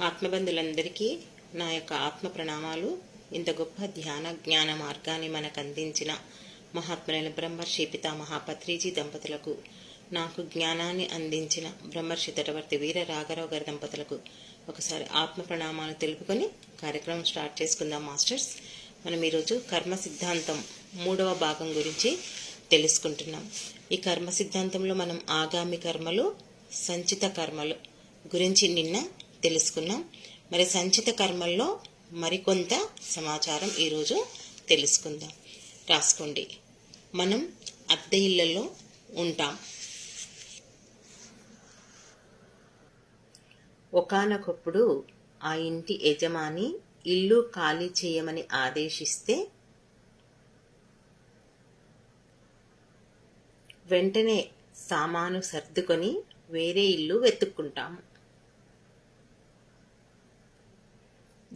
ఆత్మబంధులందరికీ నా యొక్క ఆత్మ ప్రణామాలు. ఇంత గొప్ప ధ్యాన జ్ఞాన మార్గాన్ని మనకు అందించిన మహాత్ములైన బ్రహ్మర్షి పితా మహాపత్రిజీ దంపతులకు నాకు జ్ఞానాన్ని అందించిన బ్రహ్మర్షి తటవర్తి వీర రాఘరావు గారి దంపతులకు ఒకసారి ఆత్మ ప్రణామాలు తెలుపుకొని కార్యక్రమం స్టార్ట్ చేసుకుందాం మాస్టర్స్. మనం ఈరోజు కర్మ సిద్ధాంతం మూడవ భాగం గురించి తెలుసుకుంటున్నాం. ఈ కర్మ సిద్ధాంతంలో మనం ఆగామి కర్మలు సంచిత కర్మలు గురించి నిన్న తెలుసుకున్నాం మరి సంచిత కర్మల్లో మరికొంత సమాచారం ఈరోజు తెలుసుకుందాం. రాసుకోండి. మనం అద్దె ఇళ్ళలో ఉంటాం. ఒకానొకప్పుడు ఆ ఇంటి యజమాని ఇల్లు ఖాళీ చేయమని ఆదేశిస్తే వెంటనే సామాను సర్దుకొని వేరే ఇల్లు వెతుక్కుంటాము.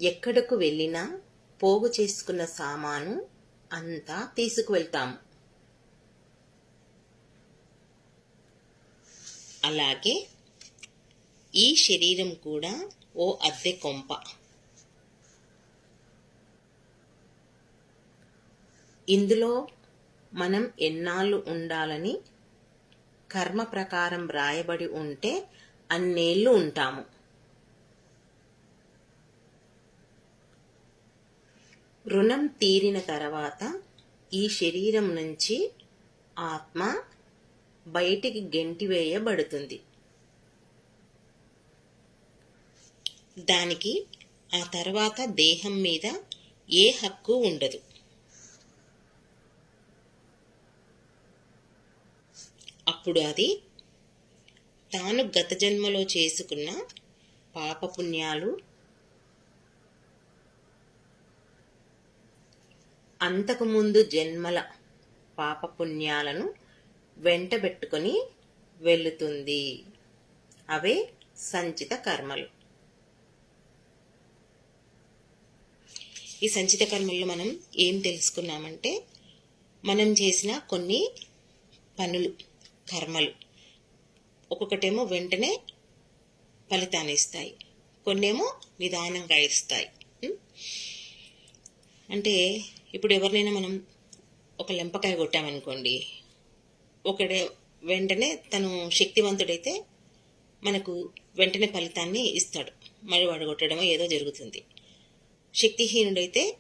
ఎక్కడకు వెళ్ళినా పోగు చేసుకున్న సామాను అంతా తీసుకువెళ్తాము. అలాగే ఈ శరీరం కూడా ఓ అద్దె కొంప. ఇందులో మనం ఎన్నాళ్ళు ఉండాలని కర్మ ప్రకారం రాయబడి ఉంటే అన్నేళ్ళు ఉంటాము. రుణం తీరిన తర్వాత ఈ శరీరం నుంచి ఆత్మ బయటికి గెంటివేయబడుతుంది దానికి ఆ తర్వాత దేహం మీద ఏ హక్కు ఉండదు. అప్పుడు అది తాను గత జన్మలో చేసుకున్న పాపపుణ్యాలు అంతకుముందు జన్మల పాపపుణ్యాలను వెంటబెట్టుకొని వెళుతుంది. అవే సంచిత కర్మలు. ఈ సంచిత కర్మల్లో మనం ఏం తెలుసుకున్నామంటే మనం చేసిన కొన్ని పనులు కర్మలు. ఒక్కొక్కటేమో వెంటనే ఫలితాన్ని ఇస్తాయి. కొన్నేమో నిదానంగా ఇస్తాయి. అంటే ఇప్పుడు ఎవరినైనా మనం ఒక లెంపకాయ కొట్టామనుకోండి ఒకడే వెంటనే తను శక్తివంతుడైతే మనకు వెంటనే ఫలితాన్ని ఇస్తాడు. మరి వాడు కొట్టడమో ఏదో జరుగుతుంది. శక్తిహీనుడైతే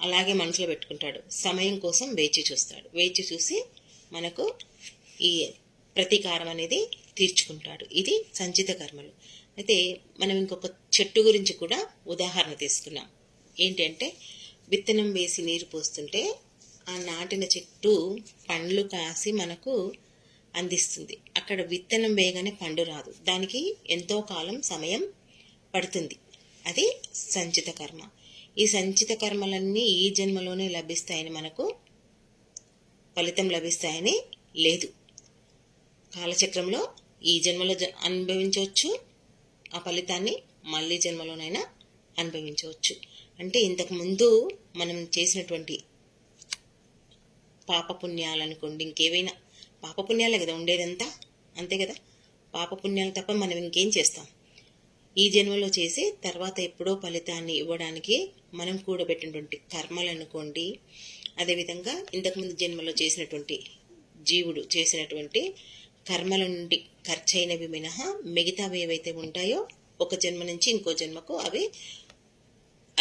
అలాగే మనసులో పెట్టుకుంటాడు. సమయం కోసం వేచి చూస్తాడు. వేచి చూసి మనకు ఈ ప్రతీకారం అనేది తీర్చుకుంటాడు. ఇది సంచిత కర్మలు. అయితే మనం ఇంకొక చెట్టు గురించి కూడా ఉదాహరణ తీసుకున్నాం. ఏంటంటే విత్తనం వేసి నీరు పోస్తుంటే ఆ నాటిన చెట్టు పండ్లు కాసి మనకు అందిస్తుంది. అక్కడ విత్తనం వేయగానే పండు రాదు. దానికి ఎంతో కాలం సమయం పడుతుంది. అది సంచిత కర్మ. ఈ సంచిత కర్మలన్నీ ఈ జన్మలోనే లభిస్తాయని మనకు ఫలితం లభిస్తాయని లేదు. కాలచక్రంలో ఈ జన్మలో అనుభవించవచ్చు. ఆ ఫలితాన్ని మళ్ళీ జన్మలోనైనా అనుభవించవచ్చు. అంటే ఇంతకుముందు మనం చేసినటువంటి పాపపుణ్యాలు అనుకోండి ఇంకేవైనా పాపపుణ్యాలే కదా ఉండేదంతా? అంతే కదా? పాపపుణ్యాలు తప్ప మనం ఇంకేం చేస్తాం? ఈ జన్మలో చేసి తర్వాత ఎప్పుడో ఫలితాన్ని ఇవ్వడానికి మనం కూడబెట్టినటువంటి కర్మలు అనుకోండి అదేవిధంగా ఇంతకుముందు జన్మలో చేసినటువంటి జీవుడు చేసినటువంటి కర్మల నుండి ఖర్చైనవి మినహా మిగతావి ఏవైతే ఉంటాయో ఒక జన్మ నుంచి ఇంకో జన్మకు అవి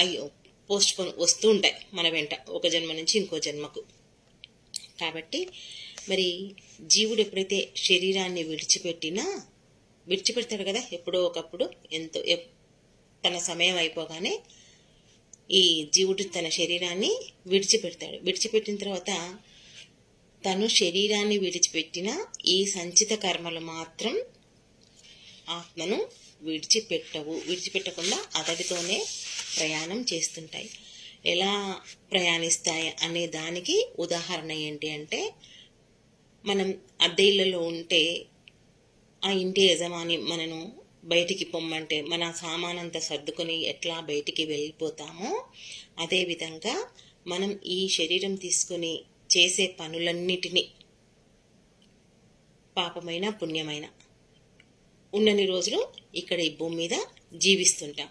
అయ్యో పోస్ట్పోన్ వస్తూ ఉంటాయి మన వెంట ఒక జన్మ నుంచి ఇంకో జన్మకు. కాబట్టి మరి జీవుడు ఎప్పుడైతే శరీరాన్ని విడిచిపెట్టినా విడిచిపెడతాడు కదా ఎప్పుడో ఒకప్పుడు ఎంతో తన సమయం అయిపోగానే ఈ జీవుడు తన శరీరాన్ని విడిచిపెడతాడు. విడిచిపెట్టిన తర్వాత తను శరీరాన్ని విడిచిపెట్టిన ఈ సంచిత కర్మలు మాత్రం ఆత్మను విడిచిపెట్టవు. విడిచిపెట్టకుండా అతడితోనే ప్రయాణం చేస్తుంటాయి. ఎలా ప్రయాణిస్తాయి అనే దానికి ఉదాహరణ ఏంటి అంటే మనం అద్దె ఇళ్ళలో ఉంటే ఆ ఇంటి యజమాని మనను బయటికి పొమ్మంటే మన సామానంతా సర్దుకొని ఎట్లా బయటికి వెళ్ళిపోతామో అదేవిధంగా మనం ఈ శరీరం తీసుకొని చేసే పనులన్నిటినీ పాపమైన పుణ్యమైన ఉన్నన్ని రోజులు ఇక్కడ ఈ భూమి మీద జీవిస్తుంటాం.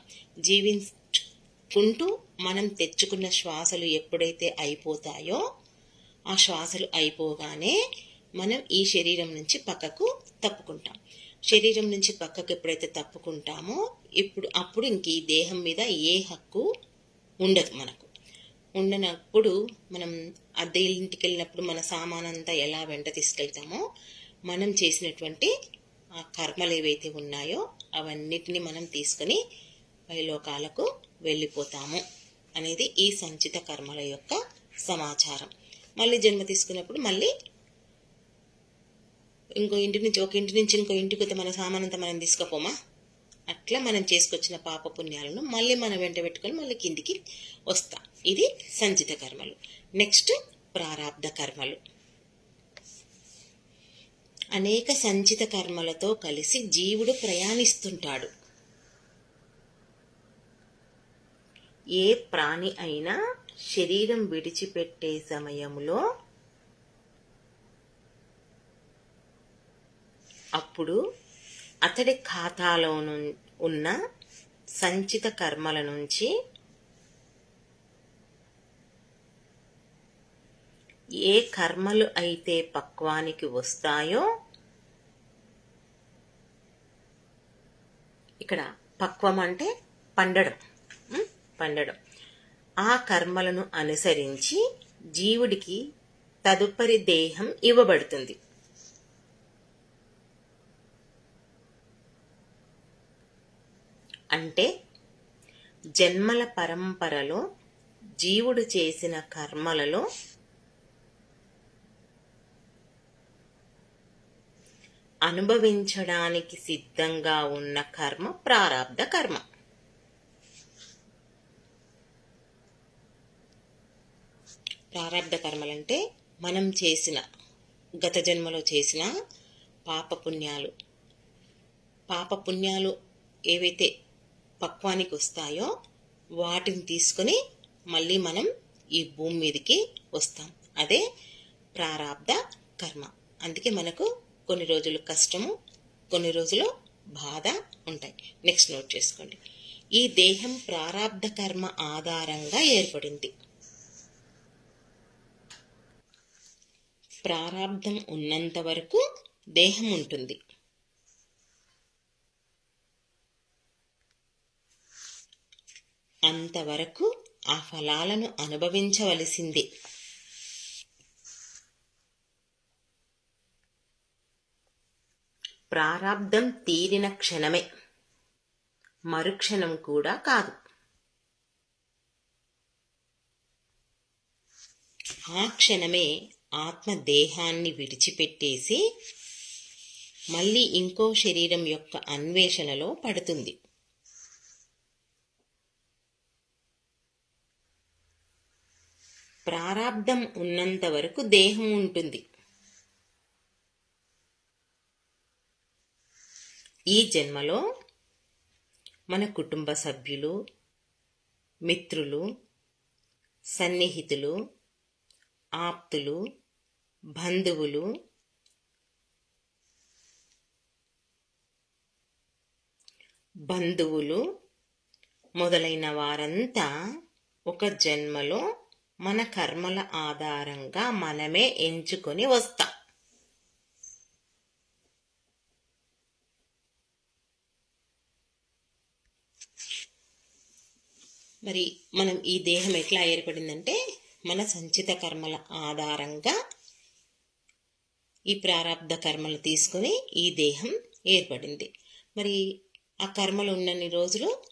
ఉంటూ మనం తెచ్చుకున్న శ్వాసలు ఎప్పుడైతే అయిపోతాయో ఆ శ్వాసలు అయిపోగానే మనం ఈ శరీరం నుంచి పక్కకు తప్పుకుంటాం. శరీరం నుంచి పక్కకు ఎప్పుడైతే తప్పుకుంటామో ఇప్పుడు అప్పుడు ఇంక ఈ దేహం మీద ఏ హక్కు ఉండదు మనకు. ఉండనప్పుడు మనం అద్దె ఇంటికి వెళ్ళినప్పుడు మన సామానంతా ఎలా వెంట తీసుకెళ్తామో మనం చేసినటువంటి ఆ కర్మలు ఏవైతే ఉన్నాయో అవన్నిటిని మనం తీసుకొని పైలోకాలకు వెళ్ళిపోతాము అనేది ఈ సంచిత కర్మల యొక్క సమాచారం. మళ్ళీ జన్మ తీసుకున్నప్పుడు మళ్ళీ ఇంకో ఇంటి నుంచి ఒక ఇంటి నుంచి ఇంకో ఇంటికి మన సామానంతా మనం తీసుకుపోమా? అట్లా మనం చేసుకొచ్చిన పాప పుణ్యాలను మళ్ళీ మనం వెంట పెట్టుకొని మళ్ళీ కిందికి వస్తాం. ఇది సంచిత కర్మలు. నెక్స్ట్ ప్రారాబ్ధ కర్మలు. అనేక సంచిత కర్మలతో కలిసి జీవుడు ప్రయాణిస్తుంటాడు. ఏ ప్రాణి అయినా శరీరం విడిచిపెట్టే సమయంలో అప్పుడు అతడి ఖాతాలో ఉన్న సంచిత కర్మల నుంచి ఏ కర్మలు అయితే పక్వానికి వస్తాయో ఇక్కడ పక్వం అంటే పండడం. పండడం. ఆ కర్మలను అనుసరించి జీవుడికి తదుపరి దేహం ఇవ్వబడుతుంది. అంటే జన్మల పరంపరలో జీవుడు చేసిన కర్మలలో అనుభవించడానికి సిద్ధంగా ఉన్న కర్మ ప్రారంధ కర్మ. ప్రారంభ కర్మలంటే మనం చేసిన గత జన్మలో చేసిన పాపపుణ్యాలు. పాపపుణ్యాలు ఏవైతే పక్వానికి వస్తాయో వాటిని తీసుకొని మళ్ళీ మనం ఈ భూమి మీదకి వస్తాం. అదే ప్రారాబ్ద కర్మ. అందుకే మనకు కొన్ని రోజులు కష్టము కొన్ని రోజులు బాధ ఉంటాయి. నెక్స్ట్ నోట్ చేసుకోండి. ఈ దేహం ప్రారాబ్ధ కర్మ ఆధారంగా ఏర్పడింది. ప్రారాబ్ధం ఉన్నంత వరకు దేహం ఉంటుంది. అంతవరకు ఆ ఫలాలను అనుభవించవలసిందే. ప్రారాబ్ధం తీరిన క్షణమే. మరుక్షణం కూడా కాదు. ఆ క్షణమే ఆత్మ దేహాన్ని విడిచిపెట్టేసి మళ్ళీ ఇంకో శరీరం యొక్క అన్వేషణలో పడుతుంది. ప్రారాబ్ధం ఉన్నంత వరకు దేహం ఉంటుంది. ఈ జన్మలో మన కుటుంబ సభ్యులు మిత్రులు సన్నిహితులు ఆప్తులు బంధువులు బంధువులు మొదలైన వారంతా ఒక జన్మలో మన కర్మల ఆధారంగా మనమే ఎంచుకొని వస్తాం. మరి మనం ఈ దేహం ఎట్లా ఏర్పడిందంటే మన సంచిత కర్మల ఆధారంగా ఈ ప్రారంధ కర్మలు తీసుకుని ఈ దేహం ఏర్పడింది. మరి ఆ కర్మలు ఉన్నన్ని రోజులు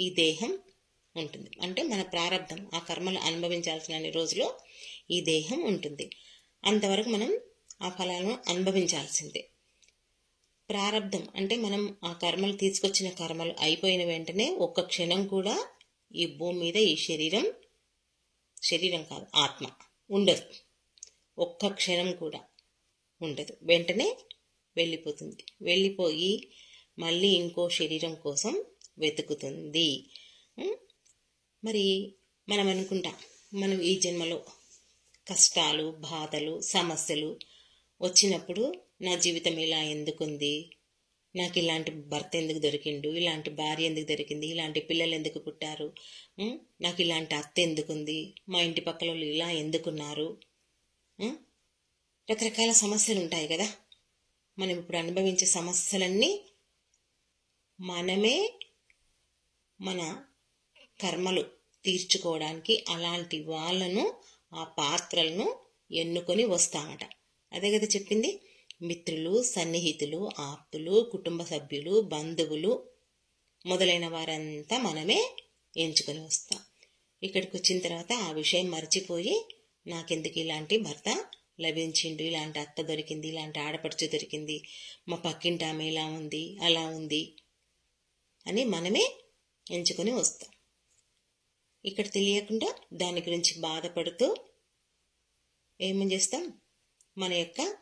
ఈ దేహం ఉంటుంది. అంటే మన ప్రారంధం ఆ కర్మలు అనుభవించాల్సిన రోజులు ఈ దేహం ఉంటుంది. అంతవరకు మనం ఆ ఫలాలను అనుభవించాల్సిందే. ప్రారంధం అంటే మనం ఆ కర్మలు తీసుకొచ్చిన కర్మలు అయిపోయిన వెంటనే ఒక్క క్షణం కూడా ఈ భూమి మీద ఈ శరీరం శరీరం కాదు ఆత్మ ఉండదు. ఒక్క క్షణం కూడా. ఉండదు. వెంటనే వెళ్ళిపోతుంది. వెళ్ళిపోయి మళ్ళీ ఇంకో శరీరం కోసం వెతుకుతుంది. మరి మనం అనుకుంటాం మనం ఈ జన్మలో కష్టాలు బాధలు సమస్యలు వచ్చినప్పుడు నా జీవితం ఇలా ఎందుకుంది నాకు ఇలాంటి భర్త ఎందుకు దొరికిండు? ఇలాంటి భార్య ఎందుకు దొరికింది? ఇలాంటి పిల్లలు ఎందుకు పుట్టారు? నాకు ఇలాంటి అత్త ఎందుకుంది మా ఇంటి పక్కల వాళ్ళు ఇలా ఎందుకున్నారు? రకరకాల సమస్యలు ఉంటాయి కదా. మనం ఇప్పుడు అనుభవించే సమస్యలన్నీ మనమే మన కర్మలు తీర్చుకోవడానికి అలాంటి వాళ్ళను ఆ పాత్రలను ఎన్నుకొని వస్తామట. అదే కదా చెప్పింది? మిత్రులు సన్నిహితులు ఆప్తులు కుటుంబ సభ్యులు బంధువులు మొదలైన వారంతా మనమే ఎంచుకొని వస్తాం. ఇక్కడికి వచ్చిన తర్వాత ఆ విషయం మర్చిపోయి నాకెందుకు ఇలాంటి భర్త లభించిండు. ఇలాంటి అత్త దొరికింది ఇలాంటి ఆడపడుచు దొరికింది. మా పక్కింటి ఆమె ఇలా ఉంది అలా ఉంది అని మనమే ఎంచుకొని వస్తాం. ఇక్కడ తెలియకుండా దాని గురించి బాధపడుతూ ఏమని చేస్తాం? మన యొక్క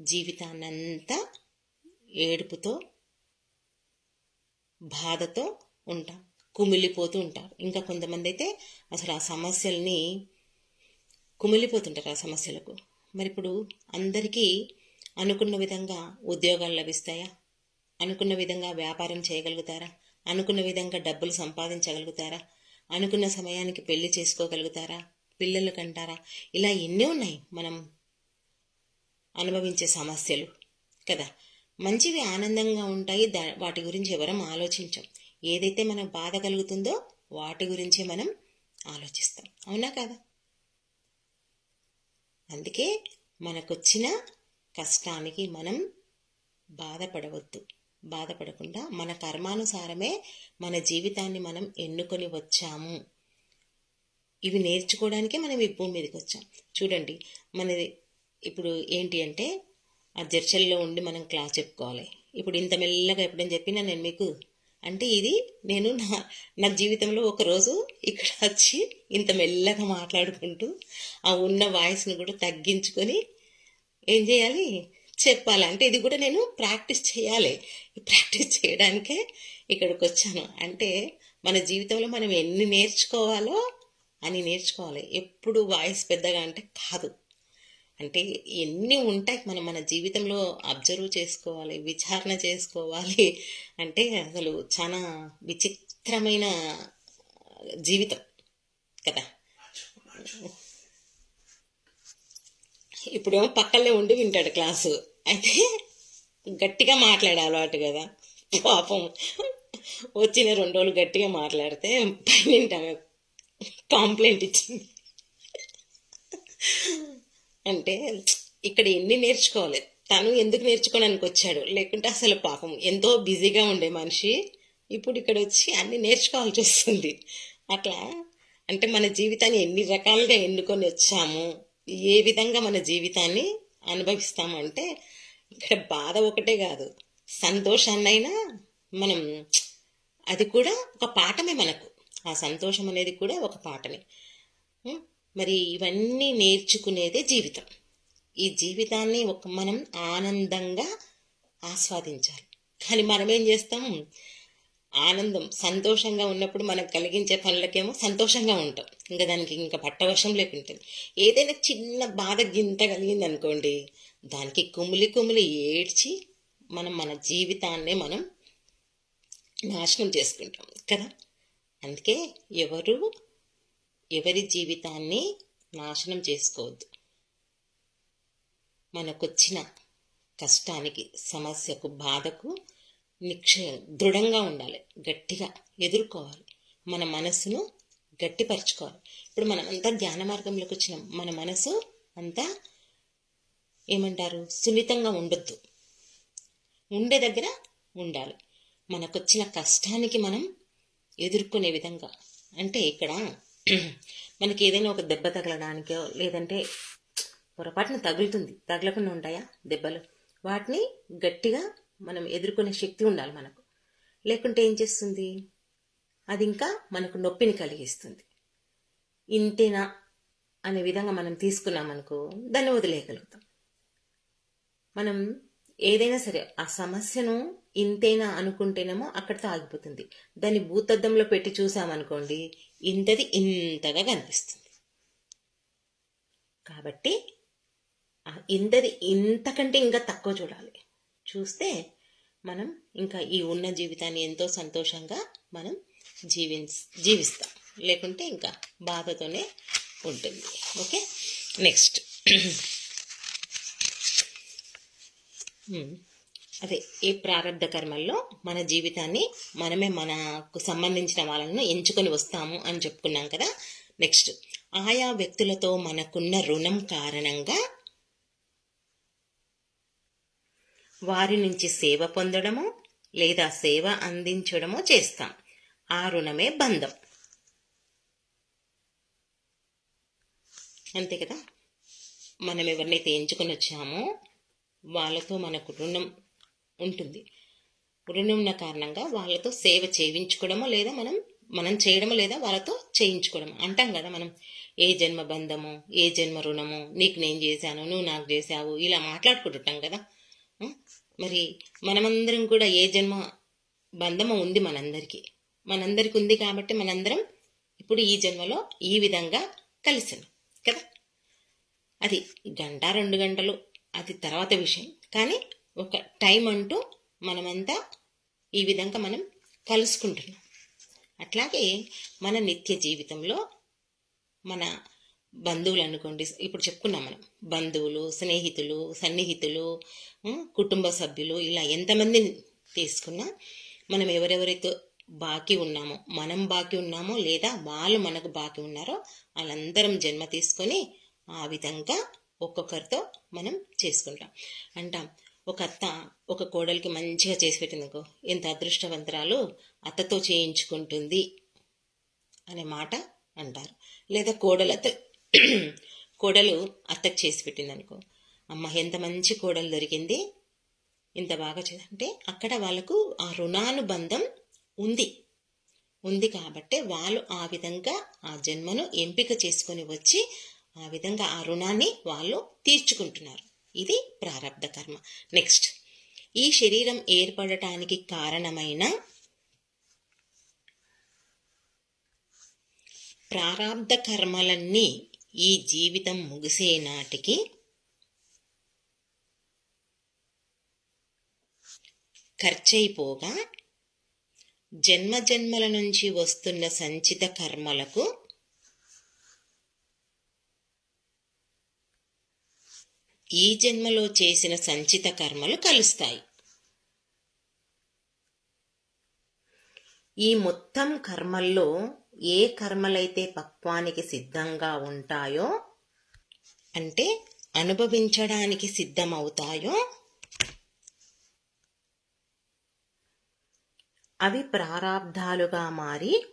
జీవితాన్నంతా ఏడుపుతో బాధతో ఉంటాం. కుమిలిపోతూ ఉంటారు ఇంకా కొంతమంది అయితే అసలు ఆ సమస్యల్ని కుమిలిపోతుంటారు ఆ సమస్యలకు. మరి ఇప్పుడు అందరికీ అనుకున్న విధంగా ఉద్యోగాలు లభిస్తాయా? అనుకున్న విధంగా వ్యాపారం చేయగలుగుతారా? అనుకున్న విధంగా డబ్బులు సంపాదించగలుగుతారా? అనుకున్న సమయానికి పెళ్ళి చేసుకోగలుగుతారా? పిల్లలు కంటారా? ఇలా ఎన్ని ఉన్నాయి మనం అనుభవించే సమస్యలు కదా? మంచివి ఆనందంగా ఉంటాయి దా వాటి గురించి ఎవరం ఆలోచించం. ఏదైతే మనకు బాధ కలుగుతుందో వాటి గురించే మనం ఆలోచిస్తాం. అవునా కదా? అందుకే మనకొచ్చిన కష్టానికి మనం బాధపడవద్దు. బాధపడకుండా మన కర్మానుసారమే మన జీవితాన్ని మనం ఎన్నుకొని వచ్చాము. ఇవి నేర్చుకోవడానికే మనం ఈ భూమి మీదకి వచ్చాం. చూడండి మనది ఇప్పుడు ఏంటి అంటే ఆ జర్చల్లో ఉండి మనం క్లాస్ చెప్పుకోవాలి. ఇప్పుడు ఇంత మెల్లగా ఎప్పుడని చెప్పినా నేను మీకు అంటే ఇది నేను నా నా జీవితంలో ఒకరోజు ఇక్కడ వచ్చి ఇంత మెల్లగా మాట్లాడుకుంటూ ఆ ఉన్న వాయిస్ని కూడా తగ్గించుకొని ఏం చేయాలి? చెప్పాలి. అంటే ఇది కూడా నేను ప్రాక్టీస్ చేయాలి. ప్రాక్టీస్ చేయడానికే ఇక్కడికి వచ్చాను. అంటే మన జీవితంలో మనం ఎన్ని నేర్చుకోవాలో అని నేర్చుకోవాలి. ఎప్పుడు వాయిస్ పెద్దగా అంటే కాదు. అంటే ఎన్ని ఉంటాయి మనం మన జీవితంలో అబ్జర్వ్ చేసుకోవాలి విచారణ చేసుకోవాలి అంటే అసలు చాలా విచిత్రమైన జీవితం కదా. ఇప్పుడేమో పక్కనే ఉండి వింటాడు క్లాసు. అయితే గట్టిగా మాట్లాడే అలవాటు కదా. పాపం వచ్చిన రెండు రోజులు గట్టిగా మాట్లాడితే పైన కాంప్లైంట్ ఇచ్చింది. అంటే ఇక్కడ ఎన్ని నేర్చుకోవాలి? తను ఎందుకు నేర్చుకోవడానికి వచ్చాడు? లేకుంటే అసలు పాపం ఎంతో బిజీగా ఉండే మనిషి ఇప్పుడు ఇక్కడ వచ్చి అన్ని నేర్చుకోవాల్సి వస్తుంది. అట్లా అంటే మన జీవితాన్ని ఎన్ని రకాలుగా ఎన్నుకొని వచ్చాము ఏ విధంగా మన జీవితాన్ని అనుభవిస్తామంటే ఇక్కడ బాధ ఒకటే కాదు. సంతోషాన్నైనా మనం అది కూడా ఒక పాఠమే మనకు. ఆ సంతోషం అనేది కూడా ఒక పాఠమే. మరి ఇవన్నీ నేర్చుకునేదే జీవితం. ఈ జీవితాన్ని ఒక మనం ఆనందంగా ఆస్వాదించాలి. కానీ మనం ఏం చేస్తాం? ఆనందం సంతోషంగా ఉన్నప్పుడు మనకు కలిగించే పనులకేమో సంతోషంగా ఉంటాం. ఇంకా దానికి ఇంకా పట్టవశం లేకుంటుంది. ఏదైనా చిన్న బాధ గింత కలిగింది అనుకోండి దానికి కుమిలి కుమిలి ఏడ్చి మనం మన జీవితాన్నే మనం నాశనం చేసుకుంటాం. కదా? అందుకే ఎవరు ఎవరి జీవితాన్ని నాశనం చేసుకోవద్దు. మనకొచ్చిన కష్టానికి సమస్యకు బాధకు నిక్ష దృఢంగా ఉండాలి. గట్టిగా ఎదుర్కోవాలి. మన మనసును గట్టిపరచుకోవాలి. ఇప్పుడు మనం అంతా ధ్యాన మార్గంలోకి వచ్చినాం. మన మనసు అంతా ఏమంటారు? సున్నితంగా ఉండొద్దు. ఉండే దగ్గర ఉండాలి. మనకొచ్చిన కష్టానికి మనం ఎదుర్కొనే విధంగా. అంటే ఇక్కడ మనకి ఏదైనా ఒక దెబ్బ తగలడానికో లేదంటే పొరపాటున తగులుతుంది. తగలకుండా ఉంటాయా దెబ్బలు? వాటిని గట్టిగా మనం ఎదుర్కొనే శక్తి ఉండాలి మనకు. లేకుంటే ఏం చేస్తుంది? అది ఇంకా మనకు నొప్పిని కలిగిస్తుంది. ఇంతేనా అనే విధంగా మనం తీసుకున్నామనుకో దాన్ని వదిలేయగలుగుతాం. మనం ఏదైనా సరే ఆ సమస్యను ఇంతేనా అనుకుంటేనేమో అక్కడితో ఆగిపోతుంది. దాన్ని భూతద్దంలో పెట్టి చూసామనుకోండి ఇంతది ఇంతగా కనిపిస్తుంది. కాబట్టి ఇంతది ఇంతకంటే ఇంకా తక్కువ చూడాలి. చూస్తే మనం ఇంకా ఈ ఉన్న జీవితాన్ని ఎంతో సంతోషంగా మనం జీవి జీవిస్తాం. లేకుంటే ఇంకా బాధతోనే ఉంటుంది. ఓకే? నెక్స్ట్. అదే ఈ ప్రారంభ కర్మల్లో మన జీవితాన్ని మనమే మనకు సంబంధించిన వాళ్ళను ఎంచుకొని వస్తాము అని చెప్పుకున్నాం కదా. నెక్స్ట్ ఆయా వ్యక్తులతో మనకున్న రుణం కారణంగా వారి నుంచి సేవ పొందడము లేదా సేవ అందించడము చేస్తాం. ఆ రుణమే బంధం. అంతే కదా? మనం ఎవరినైతే ఎంచుకొని వచ్చామో వాళ్ళతో మనకు రుణం ఉంటుంది. రుణం కారణంగా వాళ్ళతో సేవ చేయించుకోవడమో లేదా మనం మనం చేయడమో లేదా వాళ్ళతో చేయించుకోవడము. అంటాం కదా మనం ఏ జన్మ బంధము ఏ జన్మ రుణము నీకు నేను చేశాను నువ్వు నాకు చేశావు ఇలా మాట్లాడుకుంటుంటాం కదా. మరి మనమందరం కూడా ఏ జన్మ బంధము ఉంది మనందరికీ. మనందరికి ఉంది కాబట్టి మనందరం ఇప్పుడు ఈ జన్మలో ఈ విధంగా కలిసాను కదా. అది గంట రెండు గంటలు అది తర్వాత విషయం. కానీ ఒక టైం అంటూ మనమంతా ఈ విధంగా మనం కలుసుకుంటున్నాం. అట్లాగే మన నిత్య జీవితంలో మన బంధువులు అనుకోండి ఇప్పుడు చెప్పుకున్నాం మనం బంధువులు స్నేహితులు సన్నిహితులు కుటుంబ సభ్యులు ఇలా ఎంతమందిని తీసుకున్నా మనం ఎవరెవరైతే బాకీ ఉన్నామో మనం బాకీ ఉన్నామో లేదా వాళ్ళు మనకు బాకీ ఉన్నారో వాళ్ళందరం జన్మ తీసుకొని ఆ విధంగా ఒక్కొక్కరితో మనం చేసుకుంటాం. అంటాం ఒక అత్త ఒక కోడలికి మంచిగా చేసి పెట్టిందనుకో ఎంత అదృష్టవంతరాలు అత్తతో చేయించుకుంటుంది అనే మాట అంటారు. లేదా కోడలతో కోడలు అత్తకు చేసి పెట్టిందనుకో అమ్మ ఎంత మంచి కోడలు దొరికింది ఇంత బాగా అంటే అక్కడ వాళ్ళకు ఆ రుణానుబంధం ఉంది. ఉంది కాబట్టి వాళ్ళు ఆ విధంగా ఆ జన్మను ఎంపిక చేసుకొని వచ్చి ఆ విధంగా ఆ రుణాన్ని వాళ్ళు తీర్చుకుంటున్నారు. ఇది ప్రారంధ కర్మ. నెక్స్ట్ ఈ శరీరం ఏర్పడటానికి కారణమైన ప్రారంధ కర్మలన్నీ ఈ జీవితం ముగిసే నాటికి ఖర్చయిపోగా జన్మ జన్మల నుంచి వస్తున్న సంచిత కర్మలకు ఈ జన్మలో చేసిన సంచిత కర్మలు కలుస్తాయి. ఈ మొత్తం కర్మల్లో ఏ కర్మలైతే పక్వానికి సిద్ధంగా ఉంటాయో అంటే అనుభవించడానికి సిద్ధమవుతాయో అవి ప్రారాబ్ధాలుగా మారి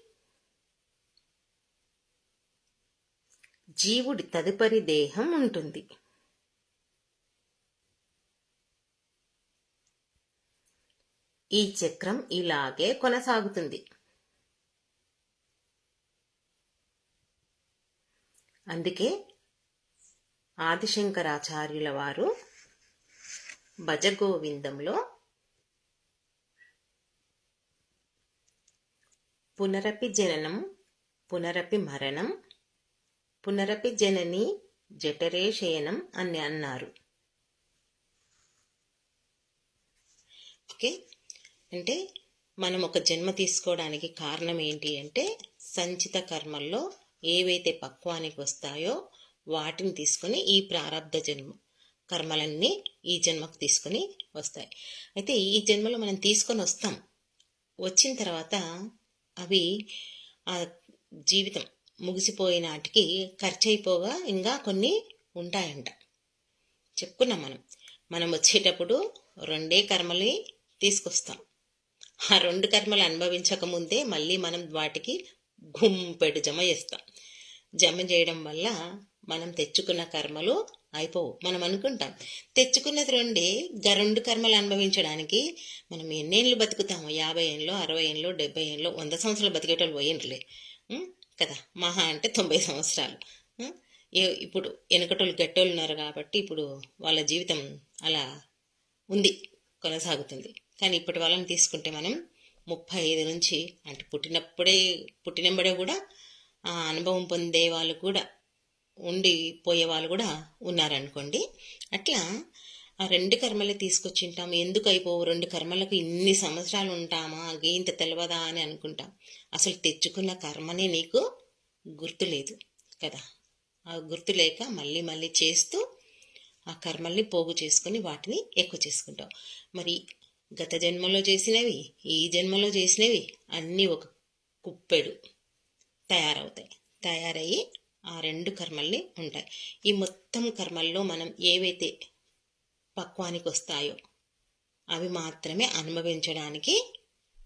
జీవుడి తదుపరి దేహం ఉంటుంది. ఈ చక్రం ఇలాగే కొనసాగుతుంది. అందుకే ఆదిశంకరాచార్యుల వారు భజగోవిందంలో పునరపి జననం పునరపి మరణం పునరపి జనని జఠరే శయనం అని అన్నారు. ఓకే? అంటే మనం ఒక జన్మ తీసుకోవడానికి కారణం ఏంటి అంటే సంచిత కర్మల్లో ఏవైతే పక్వానికి వస్తాయో వాటిని తీసుకొని ఈ ప్రారంధ జన్మ కర్మలన్నీ ఈ జన్మకు తీసుకొని వస్తాయి. అయితే ఈ జన్మలో మనం తీసుకొని వస్తాం. వచ్చిన తర్వాత అవి ఆ జీవితం ముగిసిపోయినాటికి ఖర్చు అయిపోగా ఇంకా కొన్ని ఉంటాయంట. చెప్పుకున్నాం మనం. మనం వచ్చేటప్పుడు రెండే కర్మల్ని తీసుకొస్తాం. ఆ రెండు కర్మలు అనుభవించక ముందే మళ్ళీ మనం వాటికి గుంపెడు జమ చేస్తాం. జమ చేయడం వల్ల మనం తెచ్చుకున్న కర్మలు అయిపోవు. మనం అనుకుంటాం తెచ్చుకున్నది రెండే గ రెండు కర్మలు అనుభవించడానికి మనం ఎన్నేళ్ళు బతుకుతాము? యాభై ఏళ్ళు అరవై ఏళ్ళు డెబ్బై ఏళ్ళు వంద సంవత్సరాలు బతికేటోళ్ళు పోయినలే కదా? మహా అంటే తొంభై సంవత్సరాలు. ఇప్పుడు వెనకటోళ్ళు గట్టోళ్ళు ఉన్నారు కాబట్టి ఇప్పుడు వాళ్ళ జీవితం అలా ఉంది కొనసాగుతుంది. కానీ ఇప్పటి వాళ్ళని తీసుకుంటే మనం ముప్పై ఐదు నుంచి అంటే పుట్టినప్పుడే పుట్టినప్పుడే కూడా ఆ అనుభవం పొందే వాళ్ళు కూడా ఉండి పోయే వాళ్ళు కూడా ఉన్నారనుకోండి. అట్లా ఆ రెండు కర్మలే తీసుకొచ్చింటాం ఎందుకు అయిపోవు? రెండు కర్మలకు ఇన్ని సంవత్సరాలు ఉంటామా? ఇంత తెలియదా అని అనుకుంటాం. అసలు తెచ్చుకున్న కర్మనే నీకు గుర్తులేదు కదా. ఆ గుర్తు లేక మళ్ళీ మళ్ళీ చేస్తూ ఆ కర్మల్ని పోగు చేసుకొని వాటిని ఎక్కువ చేసుకుంటాం మరి గత జన్మలో చేసినవి ఈ జన్మలో చేసినవి అన్నీ ఒక కుప్పెడు తయారవుతాయి. తయారయ్యి ఆ రెండు కర్మల్ని ఉంటాయి. ఈ మొత్తం కర్మల్లో మనం ఏవైతే పక్వానికి వస్తాయో అవి మాత్రమే అనుభవించడానికి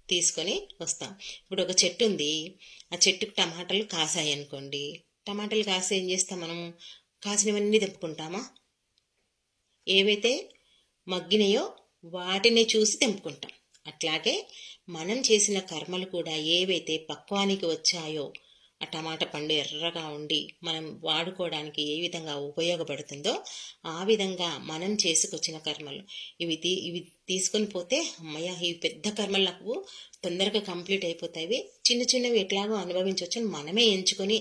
తీసుకొని వస్తాం. ఇప్పుడు ఒక చెట్టు ఉంది. ఆ చెట్టుకు టమాటాలు కాసాయి అనుకోండి టమాటాలు కాసి ఏం చేస్తాం మనం? కాసినవన్నీ తెంపుకుంటామా? ఏవైతే మగ్గినాయో వాటిని చూసి తెంపుకుంటాం. అట్లాగే మనం చేసిన కర్మలు కూడా ఏవైతే పక్వానికి వచ్చాయో ఆ టమాటా పండు ఎర్రగా ఉండి మనం వాడుకోవడానికి ఏ విధంగా ఉపయోగపడుతుందో ఆ విధంగా మనం చేసుకొచ్చిన కర్మలు. ఇవి తీ ఇవి తీసుకొని పోతే అమ్మయ్య ఇవి పెద్ద కర్మలు నాకు తొందరగా కంప్లీట్ అయిపోతాయి. చిన్న చిన్నవి ఎట్లాగో అనుభవించవచ్చు మనమే ఎంచుకొని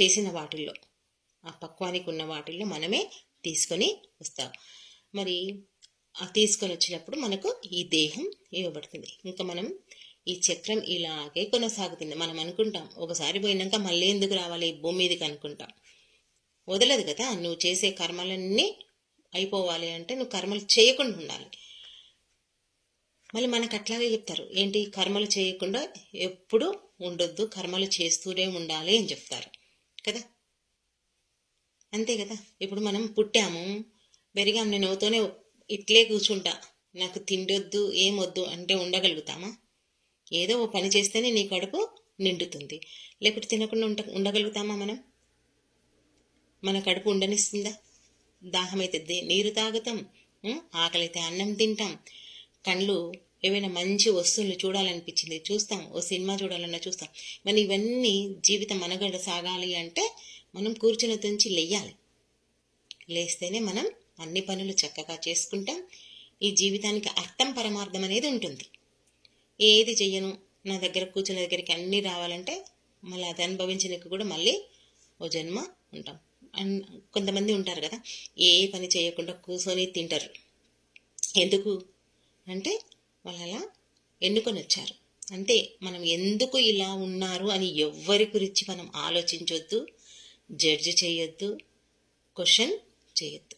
చేసిన వాటిల్లో ఆ పక్వానికి ఉన్న వాటిల్లో మనమే తీసుకొని వస్తాం. మరి తీసుకొని వచ్చినప్పుడు మనకు ఈ దేహం ఇవ్వబడుతుంది. ఇంకా మనం ఈ చక్రం ఇలాగే కొనసాగుతుంది. మనం అనుకుంటాం ఒకసారి పోయినాక మళ్ళీ ఎందుకు రావాలి? భూమి మీదకి అనుకుంటాం. వదలదు కదా? నువ్వు చేసే కర్మలన్నీ అయిపోవాలి అంటే నువ్వు కర్మలు చేయకుండా ఉండాలి. మళ్ళీ మనకు అట్లాగే చెప్తారు. ఏంటి? కర్మలు చేయకుండా ఎప్పుడు ఉండొద్దు. కర్మలు చేస్తూనే ఉండాలి అని చెప్తారు. కదా? అంతే కదా? ఇప్పుడు మనం పుట్టాము పెరిగాం నేను నవ్వుతోనే ఇట్లే కూర్చుంటా. నాకు తిండొద్దు ఏమొద్దు అంటే ఉండగలుగుతామా? ఏదో ఓ పని చేస్తేనే నీ కడుపు నిండుతుంది. లేకపోతే తినకుండా ఉండ ఉండగలుగుతామా మనం? మన కడుపు ఉండనిస్తుందా? దాహమైతే నీరు తాగుతాం ఆకలితే అన్నం తింటాం. కళ్ళు ఏవైనా మంచి వస్తువులు చూడాలనిపించింది చూస్తాం. ఓ సినిమా చూడాలన్నా చూస్తాం. మరి ఇవన్నీ జీవితం మనగడ సాగాలి అంటే మనం కూర్చుని తుంచి లేయాలి. లేస్తేనే మనం అన్ని పనులు చక్కగా చేసుకుంటాం ఈ జీవితానికి అర్థం పరమార్థం అనేది ఉంటుంది. ఏది చెయ్యను నా దగ్గర కూర్చున్న దగ్గరికి అన్నీ రావాలంటే మళ్ళీ అది అనుభవించడానికి కూడా మళ్ళీ ఓ జన్మ ఉంటాం. అండ్ కొంతమంది ఉంటారు కదా ఏ పని చేయకుండా కూర్చొని తింటారు. ఎందుకు అంటే వాళ్ళు అలా ఎన్నుకొని వచ్చారు. అంటే మనం ఎందుకు ఇలా ఉన్నారు అని ఎవ్వరి గురించి మనం ఆలోచించొద్దు జడ్జి చేయొద్దు క్వశ్చన్ చేయొద్దు.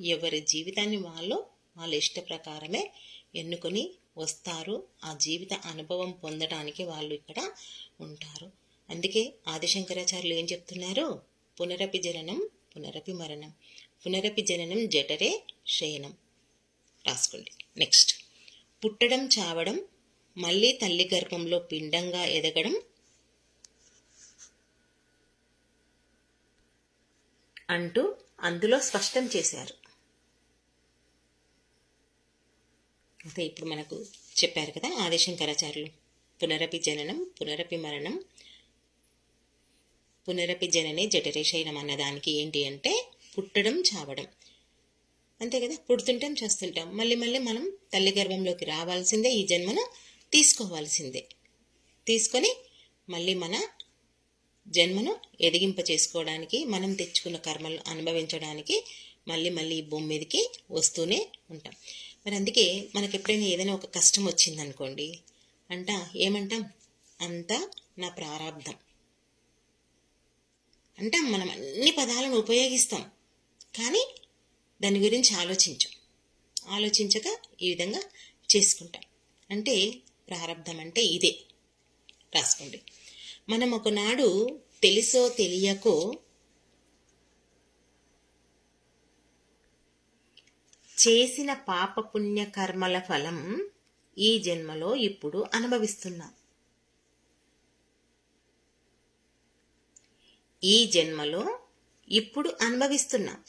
ఎవరి జీవితాన్ని వాళ్ళు వాళ్ళ ఇష్ట ప్రకారమే ఎన్నుకొని వస్తారు. ఆ జీవిత అనుభవం పొందడానికి వాళ్ళు ఇక్కడ ఉంటారు. అందుకే ఆదిశంకరాచార్యులు ఏం చెప్తున్నారు? పునరపి జననం పునరపి మరణం. పునరపి జననం జఠరే శయనం. రాసుకోండి. నెక్స్ట్ పుట్టడం చావడం మళ్ళీ తల్లి గర్భంలో పిండంగా ఎదగడం. అంటూ అందులో స్పష్టం చేశారు. అయితే ఇప్పుడు మనకు చెప్పారు కదా ఆదిశంకరాచార్యులు పునరపి జననం పునరపి మరణం పునరపి జననే జఠరేశయనం అన్నదానికి ఏంటి అంటే పుట్టడం చావడం. అంతే కదా? పుడుతుంటాం చేస్తుంటాం. మళ్ళీ మళ్ళీ మనం తల్లి గర్భంలోకి రావాల్సిందే ఈ జన్మను తీసుకోవాల్సిందే. తీసుకొని మళ్ళీ మన జన్మను ఎదిగింప చేసుకోవడానికి మనం తెచ్చుకున్న కర్మలు అనుభవించడానికి మళ్ళీ మళ్ళీ ఈ భూమి మీదకి వస్తూనే ఉంటాం. మరి అందుకే మనకి ఎప్పుడైనా ఏదైనా ఒక కష్టం వచ్చిందనుకోండి అంట ఏమంటాం? అంతా నా ప్రారంధం అంటాం మనం అన్ని పదాలను ఉపయోగిస్తాం కానీ దాని గురించి ఆలోచించం. ఆలోచించక ఈ విధంగా చేసుకుంటాం. అంటే ప్రారంధం అంటే ఇదే. రాసుకోండి. మనం ఒకనాడు తెలుసో తెలియకో చేసిన పాపపుణ్య కర్మల ఫలం ఈ జన్మలో ఇప్పుడు అనుభవిస్తున్నాం. ఈ జన్మలో ఇప్పుడు అనుభవిస్తున్నాం.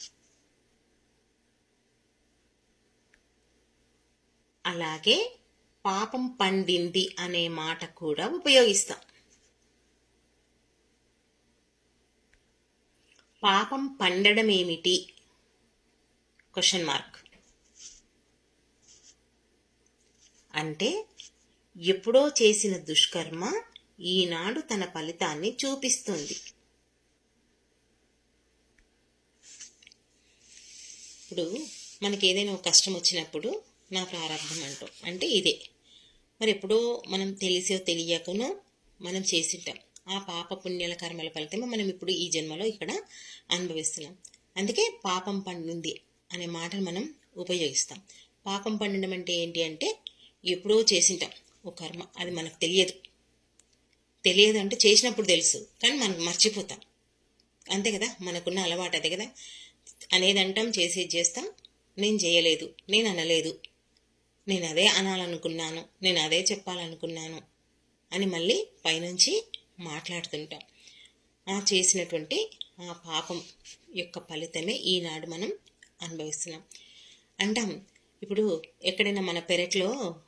అలాగే పాపం పండింది అనే మాట కూడా ఉపయోగిస్తాం. పాపం పండడం ఏమిటి? క్వశ్చన్ మార్క్ అంటే ఎప్పుడో చేసిన దుష్కర్మ ఈనాడు తన ఫలితాన్ని చూపిస్తుంది. ఇప్పుడు మనకి ఏదైనా ఒక కష్టం వచ్చినప్పుడు నా ప్రారంభం అంటూ. అంటే ఇదే. మరి ఎప్పుడో మనం తెలిసో తెలియకనో మనం చేసింటాం. ఆ పాప పుణ్యాల కర్మల ఫలితమే మనం ఇప్పుడు ఈ జన్మలో ఇక్కడ అనుభవిస్తున్నాం. అందుకే పాపం పండుంది అనే మాటను మనం ఉపయోగిస్తాం. పాపం పండడం అంటే ఏంటి అంటే ఎప్పుడో చేసింటాం. ఓ కర్మ అది మనకు తెలియదు. తెలియదు అంటే చేసినప్పుడు తెలుసు కానీ మనం మర్చిపోతాం. అంతే కదా? మనకున్న అలవాటు అదే కదా? అనేది అంటాం చేసేది చేస్తాం. నేను చేయలేదు నేను అనలేదు. నేను అదే అనాలనుకున్నాను నేను అదే చెప్పాలనుకున్నాను అని మళ్ళీ పైనుంచి మాట్లాడుతుంటాం. ఆ చేసినటువంటి ఆ పాపం యొక్క ఫలితమే ఈనాడు మనం అనుభవిస్తున్నాం. అంటాం ఇప్పుడు ఎక్కడైనా మన పెరట్లో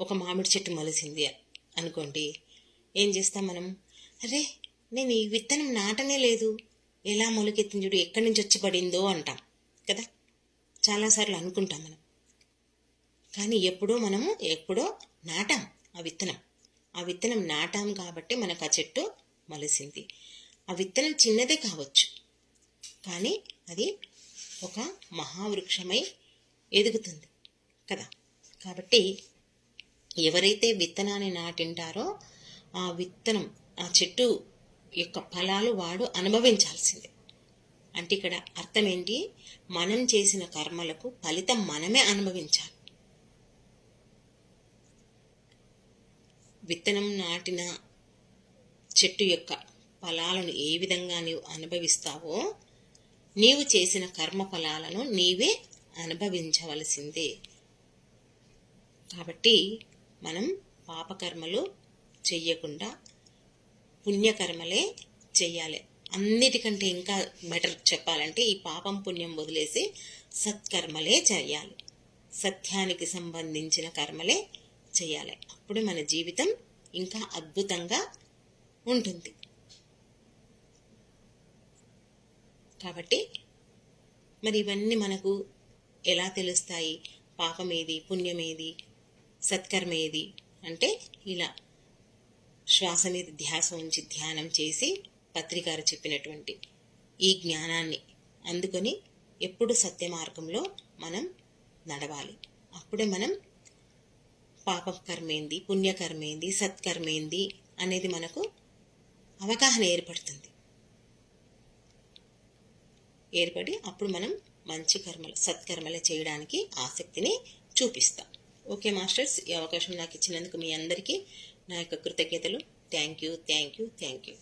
ఒక మామిడి చెట్టు మొలిసింది అనుకోండి. ఏం చేస్తాం మనం? అరే నేను ఈ విత్తనం నాటనే లేదు. ఎలా మొలకెత్తిన చూడు ఎక్కడి నుంచి వచ్చి పడిందో అంటాం కదా? చాలాసార్లు అనుకుంటాం మనం. కానీ ఎప్పుడో మనము ఎప్పుడో నాటాం ఆ విత్తనం. ఆ విత్తనం నాటాం కాబట్టి మనకు ఆ చెట్టు మొలిసింది. ఆ విత్తనం చిన్నదే కావచ్చు. కానీ అది ఒక మహావృక్షమై ఎదుగుతుంది కదా? కాబట్టి ఎవరైతే విత్తనాన్ని నాటింటారో ఆ విత్తనం ఆ చెట్టు యొక్క ఫలాలు వాడు అనుభవించాల్సిందే. అంటే ఇక్కడ అర్థం ఏంటి మనం చేసిన కర్మలకు ఫలితం మనమే అనుభవించాలి. విత్తనం నాటిన చెట్టు యొక్క ఫలాలను ఏ విధంగా నీవు అనుభవిస్తావో నీవు చేసిన కర్మ ఫలాలను నీవే అనుభవించవలసిందే. కాబట్టి మనం పాపకర్మలు చెయ్యకుండా పుణ్యకర్మలే చెయ్యాలి. అన్నిటికంటే ఇంకా బెటర్ చెప్పాలంటే ఈ పాపం పుణ్యం వదిలేసి సత్కర్మలే చేయాలి సత్యానికి సంబంధించిన కర్మలే చేయాలి అప్పుడు మన జీవితం ఇంకా అద్భుతంగా ఉంటుంది. కాబట్టి మరి ఇవన్నీ మనకు ఎలా తెలుస్తాయి? పాపమేది సత్కర్మ ఏది? అంటే ఇలా శ్వాస మీద ధ్యాస ఉంచి ధ్యానం చేసి పత్రికారు చెప్పినటువంటి ఈ జ్ఞానాన్ని అందుకొని ఎప్పుడు సత్య మార్గంలో మనం నడవాలి. అప్పుడే మనం పాపకర్మేంది పుణ్యకర్మేంది సత్కర్మేంది అనేది మనకు అవగాహన ఏర్పడుతుంది. ఏర్పడి అప్పుడు మనం మంచి కర్మలు సత్కర్మలు చేయడానికి ఆసక్తిని చూపిస్తాం. Okay masters. ఈ అవకాశం నాకు ఇచ్చినందుకు మీ అందరికీ నా యొక్క కృతజ్ఞతలు. Thank you thank you thank you.